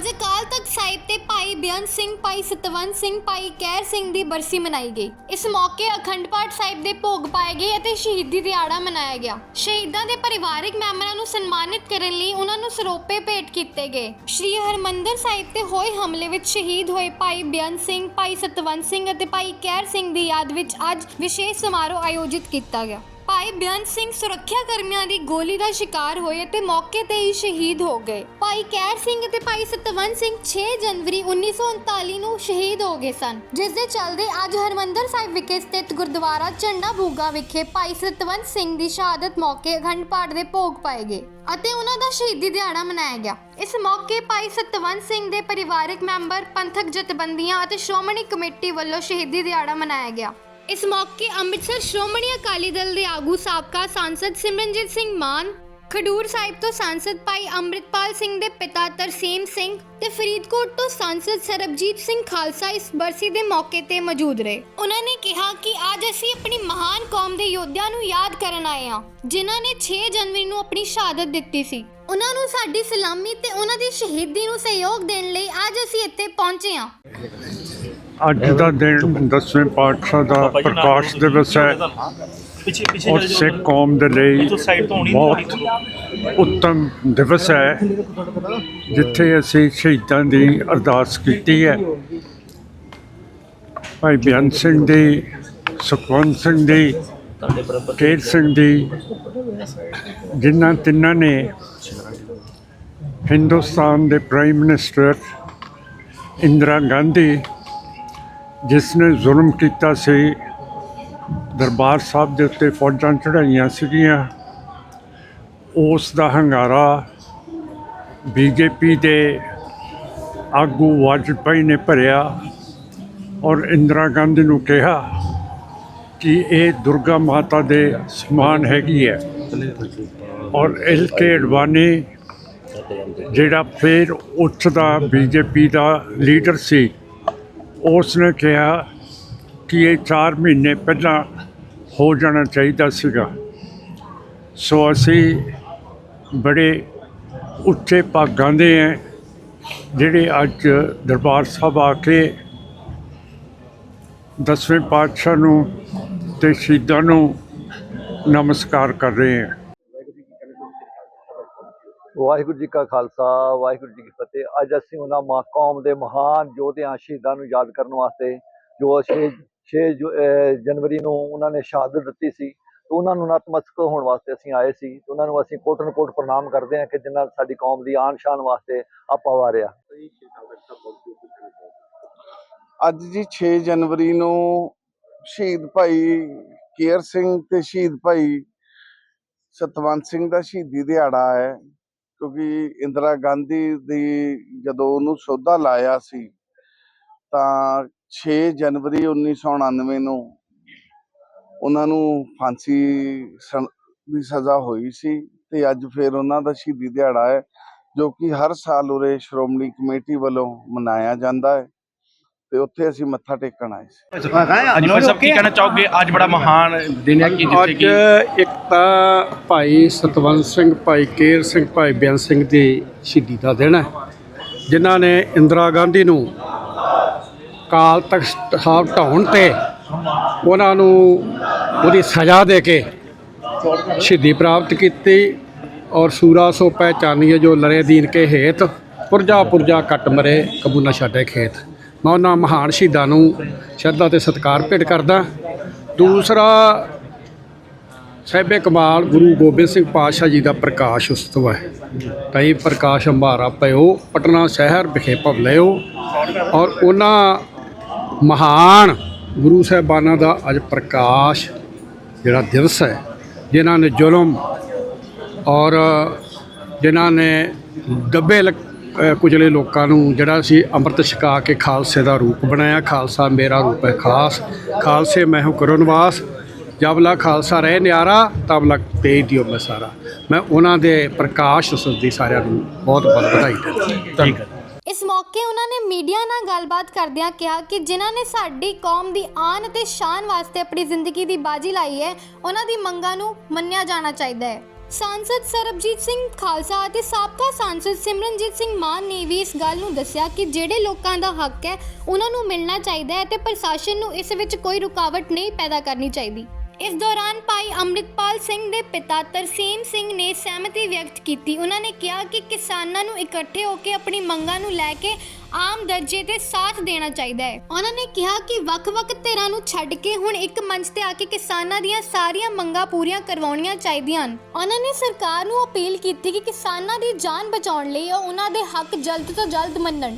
ਅੱਜ ਅਕਾਲ ਤਖਤ ਸਾਹਿਬ ਤੇ ਭਾਈ ਬੇਅੰਤ ਸਿੰਘ, ਭਾਈ ਸਤਵੰਤ ਸਿੰਘ, ਭਾਈ ਕੈਰ ਸਿੰਘ ਦੀ ਬਰਸੀ ਮਨਾਈ ਗਈ। ਇਸ ਮੌਕੇ ਅਖੰਡ ਪਾਠ ਸਾਹਿਬ ਦੇ ਭੋਗ ਪਾਏ ਗਏ ਅਤੇ ਸ਼ਹੀਦੀ ਦਿਹਾੜਾ ਮਨਾਇਆ ਗਿਆ। ਸ਼ਹੀਦਾਂ ਦੇ ਪਰਿਵਾਰਕ ਮੈਂਬਰਾਂ ਨੂੰ ਸਨਮਾਨਿਤ ਕਰਨ ਲਈ ਉਹਨਾਂ ਨੂੰ ਸਰੋਪੇ ਭੇਟ ਕੀਤੇ ਗਏ। ਸ਼੍ਰੀ ਹਰਮੰਦਰ ਸਾਹਿਬ ਤੇ ਹੋਏ ਹਮਲੇ ਵਿੱਚ ਸ਼ਹੀਦ ਹੋਏ ਭਾਈ ਬੇਅੰਤ ਸਿੰਘ, ਭਾਈ ਸਤਵੰਤ ਸਿੰਘ ਅਤੇ ਭਾਈ ਕੈਰ ਸਿੰਘ ਦੀ ਯਾਦ ਵਿੱਚ ਅੱਜ ਵਿਸ਼ੇਸ਼ ਸਮਾਰੋਹ ਆਯੋਜਿਤ ਕੀਤਾ ਗਿਆ। ਭਾਈ ਬੇਅੰਤ ਸਿੰਘ ਸੁਰੱਖਿਆ ਕਰਮੀਆਂ ਦੀ ਗੋਲੀ ਦਾ ਸ਼ਿਕਾਰ ਹੋਏ ਅਤੇ ਮੌਕੇ ਤੇ ਹੀ ਸ਼ਹੀਦ ਹੋ ਗਏ। ਭਾਈ ਕੈਰ ਸਿੰਘ ਤੇ ਭਾਈ ਸਤਵੰਤ ਸਿੰਘ 6 ਜਨਵਰੀ 1939 ਨੂੰ ਸ਼ਹੀਦ ਹੋ ਗਏ ਸਨ। ਜਿਸ ਦੇ ਚੱਲਦੇ ਅੱਜ ਹਰਮੰਦਰ ਸਾਹਿਬ ਵਿਖੇ ਸਥਿਤ ਗੁਰਦੁਆਰਾ ਝੰਡਾ ਬੂਗਾ ਵਿਖੇ ਭਾਈ ਸਤਵੰਤ ਸਿੰਘ ਦੀ ਸ਼ਹਾਦਤ ਮੌਕੇ ਅਖੰਡ ਪਾਠ ਦੇ ਭੋਗ ਪਾਏ ਗਏ ਅਤੇ ਉਹਨਾਂ ਦਾ ਸ਼ਹੀਦੀ ਦਿਹਾੜਾ ਮਨਾਇਆ ਗਿਆ। ਇਸ ਮੌਕੇ ਭਾਈ ਸਤਵੰਤ ਸਿੰਘ ਦੇ ਪਰਿਵਾਰਕ ਮੈਂਬਰ, ਪੰਥਕ ਜਥੇਬੰਦੀਆਂ ਅਤੇ ਸ਼੍ਰੋਮਣੀ ਕਮੇਟੀ ਵੱਲੋਂ ਸ਼ਹੀਦੀ ਦਿਹਾੜਾ ਮਨਾਇਆ ਗਿਆ। ਇਸ ਮੌਕੇ ਅੰਮ੍ਰਿਤਸਰ ਸ਼੍ਰੋਮਣੀ ਅਕਾਲੀ ਦਲ ਦੇ ਆਗੂ ਸਾਬਕਾ ਸਾਂਸਦ ਸਿਮਰਨਜੀਤ ਸਿੰਘ ਮਾਨ, ਖਡੂਰ ਸਾਹਿਬ ਤੋਂ ਸਾਂਸਦ ਭਾਈ ਅੰਮ੍ਰਿਤਪਾਲ ਸਿੰਘ ਦੇ ਪਿਤਾ ਤਰਸੀਮ ਸਿੰਘ ਤੇ ਫਰੀਦਕੋਟ ਤੋਂ ਸਾਂਸਦ ਸਰਬਜੀਤ ਸਿੰਘ ਖਾਲਸਾ ਇਸ ਬਰਸੀ ਦੇ ਮੌਕੇ ਤੇ ਮੌਜੂਦ ਰਹੇ। ਉਹਨਾਂ ਨੇ ਕਿਹਾ ਕਿ ਅੱਜ ਅਸੀਂ ਆਪਣੀ ਮਹਾਨ ਕੌਮ ਦੇ ਯੋਧਿਆਂ ਨੂੰ ਯਾਦ ਕਰਨ ਆਏ ਹਾਂ, ਜਿਨ੍ਹਾਂ ਨੇ 6 ਜਨਵਰੀ ਨੂੰ ਆਪਣੀ ਸ਼ਹਾਦਤ ਦਿੱਤੀ ਸੀ। ਉਹਨਾਂ ਨੂੰ ਸਾਡੀ ਸਲਾਮੀ ਤੇ ਉਹਨਾਂ ਦੀ ਸ਼ਹੀਦੀ ਨੂੰ ਸਹਿਯੋਗ ਦੇਣ ਲਈ ਅੱਜ ਅਸੀਂ ਇੱਥੇ ਪਹੁੰਚੇ ਹਾਂ। ਅੱਜ ਦਾ ਦਿਨ ਦਸਵੇਂ ਪਾਤਸ਼ਾਹ ਦਾ ਪ੍ਰਕਾਸ਼ ਦਿਵਸ ਹੈ। ਪਿੱਛੇ ਪਿੱਛੇ ਔਰ ਸਿੱਖ ਕੌਮ ਦੇ ਲਈ ਬਹੁਤ ਉੱਤਮ ਦਿਵਸ ਹੈ ਜਿੱਥੇ ਅਸੀਂ ਸ਼ਹੀਦਾਂ ਦੀ ਅਰਦਾਸ ਕੀਤੀ ਹੈ। ਭਾਈ ਬੇਅੰਤ ਸਿੰਘ ਦੀ ਸੁਖਵੰਤ ਸਿੰਘ ਦੀ ਕੇਰ ਸਿੰਘ ਦੀ ਜਿਨ੍ਹਾਂ ਤਿੰਨਾਂ ਨੇ ਹਿੰਦੁਸਤਾਨ ਦੇ ਪ੍ਰਾਈਮ ਮਿਨਿਸਟਰ ਇੰਦਰਾ ਗਾਂਧੀ ਜਿਸ ਨੇ ਜ਼ੁਲਮ ਕੀਤਾ ਸੀ, ਦਰਬਾਰ ਸਾਹਿਬ ਦੇ ਉੱਤੇ ਫੌਜਾਂ ਚੜਾਈਆਂ ਸੀਗੀਆਂ। ਉਸ ਦਾ ਹੰਗਾਰਾ ਬੀਜੇਪੀ ਦੇ ਆਗੂ ਵਾਜਪਾਈ ਨੇ ਭਰਿਆ ਔਰ ਇੰਦਰਾ ਗਾਂਧੀ ਨੂੰ ਕਿਹਾ ਕਿ ਇਹ ਦੁਰਗਾ ਮਾਤਾ ਦੇ ਸਮਾਨ ਹੈਗੀ ਹੈ ਔਰ ਐਲ ਕੇ ਅਡਵਾਨੀ ਜਿਹੜਾ ਫਿਰ ਉੱਚ ਦਾ ਬੀਜੇਪੀ ਦਾ ਲੀਡਰ ਸੀ ਉਸ ਨੇ ਕਿਹਾ ਕਿ ਇਹ 4 ਮਹੀਨੇ ਪਹਿਲਾਂ ਹੋ ਜਾਣਾ ਚਾਹੀਦਾ ਸੀਗਾ। ਸੋ ਅਸੀਂ ਬੜੇ ਉੱਚੇ ਭਾਗਾਂ ਦੇ ਹੈ, ਜਿਹੜੇ ਅੱਜ ਦਰਬਾਰ ਸਾਹਿਬ ਆ ਕੇ ਦਸਵੇਂ ਪਾਤਸ਼ਾਹ ਨੂੰ ਤੇ ਸ਼ਹੀਦਾਂ ਨੂੰ ਨਮਸਕਾਰ ਕਰ ਰਹੇ ਹਾਂ। ਵਾਹਿਗੁਰੂ ਜੀ ਕਾ ਖਾਲਸਾ, ਵਾਹਿਗੁਰੂ ਜੀ ਕੀ ਫਤਿਹ। ਅੱਜ ਅਸੀਂ ਉਹਨਾਂ ਮਾਂ ਕੌਮ ਦੇ ਮਹਾਨ ਯੋਧਿਆਂ ਸ਼ਹੀਦਾਂ ਨੂੰ ਯਾਦ ਕਰਨ ਵਾਸਤੇ ਜੋ 6 6 ਜਨਵਰੀ ਨੂੰ ਉਹਨਾਂ ਨੇ ਸ਼ਹਾਦਤ ਦਿੱਤੀ ਸੀ ਉਹਨਾਂ ਨੂੰ ਨਤਮਸਤਕ ਹੋਣ ਵਾਸਤੇ ਅਸੀਂ ਆਏ ਸੀ ਉਹਨਾਂ ਨੂੰ ਅਸੀਂ ਕੋਟਨ ਕੋਟ ਪ੍ਰਣਾਮ ਕਰਦੇ ਹਾਂ ਕਿ ਜਿਨ੍ਹਾਂ ਸਾਡੀ ਕੌਮ ਦੀ ਆਨ ਸ਼ਾਨ ਵਾਸਤੇ ਆਪਾ ਵਾਰਿਆ ਅੱਜ ਜੀ 6 ਜਨਵਰੀ ਨੂੰ ਸ਼ਹੀਦ ਭਾਈ ਕੇਰ ਸਿੰਘ ਤੇ ਸ਼ਹੀਦ ਭਾਈ ਸਤਵੰਤ ਸਿੰਘ ਦਾ ਸ਼ਹੀਦੀ ਦਿਹਾੜਾ ਹੈ। ਕਿਉਂਕਿ ਇੰਦਰਾ ਗਾਂਧੀ ਦੀ ਜਦੋਂ ਉਹਨੂੰ ਸੋਧਾ ਲਾਇਆ ਸੀ, ਤਾਂ 6 ਜਨਵਰੀ 1999 ਨੂੰ ਉਹਨਾਂ ਨੂੰ ਫਾਂਸੀ ਦੀ ਸਜ਼ਾ ਹੋਈ ਸੀ ਤੇ ਅੱਜ ਫਿਰ ਉਹਨਾਂ ਦਾ ਸ਼ਹੀਦੀ ਦਿਹਾੜਾ ਹੈ, ਜੋ ਕਿ ਹਰ ਸਾਲ ਉਰੇ ਸ਼੍ਰੋਮਣੀ ਕਮੇਟੀ ਵੱਲੋਂ ਮਨਾਇਆ ਜਾਂਦਾ ਹੈ। ਤੇ ਉੱਥੇ ਅਸੀਂ ਮੱਥਾ ਟੇਕਣ ਆਏ ਸੀ। ਭਾਈ ਸਾਹਿਬ ਕੀ ਕਹਿਣਾ ਚਾਹੋਗੇ? ਅੱਜ ਬੜਾ ਮਹਾਨ ਦਿਨ ਹੈ ਕਿ ਜਿੱਥੇ ਅੱਜ ਕਿ? ਇੱਕ ਤਾਂ ਭਾਈ ਸਤਵੰਤ ਸਿੰਘ ਭਾਈ ਕੇਰ ਸਿੰਘ ਭਾਈ ਬੇਅੰਤ ਸਿੰਘ ਦੀ ਸ਼ਹੀਦੀ ਦਾ ਦਿਨ ਹੈ ਜਿਨ੍ਹਾਂ ਨੇ ਇੰਦਰਾ ਗਾਂਧੀ ਨੂੰ ਕਾਲ ਤਖਤ ਸਾਹਿਬ ਢਾਉਣ ਤੇ ਉਹਨਾਂ ਨੂੰ ਉਹਦੀ ਸਜ਼ਾ ਦੇ ਕੇ ਸ਼ਹੀਦੀ ਪ੍ਰਾਪਤ ਕੀਤੀ ਔਰ ਸੂਰਾ ਸੋ ਪਹਿਚਾਨੀਏ ਜੋ ਲਰੇ ਦੀਨ ਕੇ ਹੇਤ ਪੁਰਜਾ ਪੁਰਜਾ ਕੱਟ ਮਰੇ ਕਬੂ ਨਾ ਛੱਡੇ ਖੇਤ। ਮੈਂ ਉਹਨਾਂ ਮਹਾਨ ਸ਼ਹੀਦਾਂ ਨੂੰ ਸ਼ਰਧਾ ਤੇ ਸਤਿਕਾਰ ਭੇਟ ਕਰਦਾ। ਦੂਸਰਾ, ਸਾਹਿਬੇ ਕਮਾਲ ਗੁਰੂ ਗੋਬਿੰਦ ਸਿੰਘ ਪਾਤਸ਼ਾਹ ਜੀ ਦਾ ਪ੍ਰਕਾਸ਼ ਉਤਸਵ ਹੈ। ਤਾਂ ਇਹ ਪ੍ਰਕਾਸ਼ ਅੰਬਾਰਾ ਪਇਓ, ਪਟਨਾ ਸ਼ਹਿਰ ਵਿਖੇ ਭਵ ਲਿਓ ਔਰ ਉਹਨਾਂ ਮਹਾਨ ਗੁਰੂ ਸਾਹਿਬਾਨਾਂ ਦਾ ਅੱਜ ਪ੍ਰਕਾਸ਼ ਜਿਹੜਾ ਦਿਵਸ ਹੈ, ਜਿਨ੍ਹਾਂ ਨੇ ਜ਼ੁਲਮ ਔਰ ਜਿਨ੍ਹਾਂ ਨੇ ਦੱਬੇ ਲ- ਕੁਚਲੇ ਲੋਕਾਂ ਨੂੰ ਜਿਹੜਾ ਸੀ ਅੰਮ੍ਰਿਤ ਛਕਾ ਕੇ ਖਾਲਸੇ ਦਾ ਰੂਪ ਬਣਾਇਆ ਖਾਲਸਾ ਮੇਰਾ ਰੂਪ ਹੈ ਖਾਸ ਖਾਲਸੇ ਮੈਂ ਹੂੰ ਕਰੋ ਨਿਵਾਸ ਜਬ ਲਾ ਖਾਲਸਾ ਰਹੇ ਨਿਆਰਾ ਤਬ ਲਗ ਤੇਜ ਦਿਓ ਮੈਂ ਸਾਰਾ। ਮੈਂ ਉਹਨਾਂ ਦੇ ਪ੍ਰਕਾਸ਼ ਉਤਸਵ ਦੀ ਸਾਰਿਆਂ ਨੂੰ ਬਹੁਤ ਬਹੁਤ ਵਧਾਈ ਦਿੰਦਾ। ਠੀਕ ਹੈ ਇਸ ਮੌਕੇ ਉਹਨਾਂ ਨੇ ਮੀਡੀਆ ਨਾਲ ਗੱਲਬਾਤ ਕਰਦਿਆਂ ਕਿਹਾ ਕਿ ਜਿਨ੍ਹਾਂ ਨੇ ਸਾਡੀ ਕੌਮ ਦੀ ਆਨ ਅਤੇ ਸ਼ਾਨ ਵਾਸਤੇ ਆਪਣੀ ਜ਼ਿੰਦਗੀ ਦੀ ਬਾਜੀ ਲਾਈ ਹੈ ਉਹਨਾਂ ਦੀ ਮੰਗਾਂ ਨੂੰ ਮੰਨਿਆ ਜਾਣਾ ਚਾਹੀਦਾ ਹੈ। ਸਾਂਸਦ ਸਰਬਜੀਤ ਸਿੰਘ ਖਾਲਸਾ ਅਤੇ ਸਾਬਕਾ ਸਾਂਸਦ ਸਿਮਰਨਜੀਤ ਸਿੰਘ ਮਾਨ ਨੇ ਵੀ ਇਸ ਗੱਲ ਨੂੰ ਦੱਸਿਆ ਕਿ ਜਿਹੜੇ ਲੋਕਾਂ ਦਾ ਹੱਕ ਹੈ ਉਹਨਾਂ ਨੂੰ ਮਿਲਣਾ ਚਾਹੀਦਾ ਹੈ ਤੇ ਪ੍ਰਸ਼ਾਸਨ ਨੂੰ ਇਸ ਵਿੱਚ ਕੋਈ ਰੁਕਾਵਟ ਨਹੀਂ ਪੈਦਾ ਕਰਨੀ ਚਾਹੀਦੀ ਇਸ ਦੌਰਾਨ ਭਾਈ ਅੰਮ੍ਰਿਤਪਾਲ ਸਿੰਘ ਦੇ ਪਿਤਾ ਤਰਸੀਮ ਸਿੰਘ ਨੇ ਸਹਿਮਤੀ ਵਿਅਕਤ ਕੀਤੀ। ਉਹਨਾਂ ਨੇ ਕਿਹਾ ਕਿ ਕਿਸਾਨਾਂ ਨੂੰ ਇਕੱਠੇ ਹੋ ਕੇ ਆਪਣੀ ਮੰਗਾਂ ਨੂੰ ਲੈ ਕੇ ਆਮ ਦਰਜੇ ਤੇ ਸਾਥ ਦੇਣਾ ਚਾਹੀਦਾ ਹੈ। ਉਹਨਾਂ ਨੇ ਕਿਹਾ ਕਿ ਵੱਖ-ਵੱਖ ਧਿਰਾਂ ਨੂੰ ਛੱਡ ਕੇ ਹੁਣ ਇੱਕ ਮੰਚ ਤੇ ਆ ਕੇ ਕਿਸਾਨਾਂ ਦੀਆਂ ਸਾਰੀਆਂ ਮੰਗਾਂ ਪੂਰੀਆਂ ਕਰਵਾਉਣੀਆਂ ਚਾਹੀਦੀਆਂ ਹਨ। ਉਹਨਾਂ ਨੇ ਸਰਕਾਰ ਨੂੰ ਅਪੀਲ ਕੀਤੀ ਕਿ ਕਿਸਾਨਾਂ ਦੀ ਜਾਨ ਬਚਾਉਣ ਲਈ ਉਹ ਉਹਨਾਂ ਦੇ ਹੱਕ ਜਲਦ ਤੋਂ ਜਲਦ ਮੰਨਣ।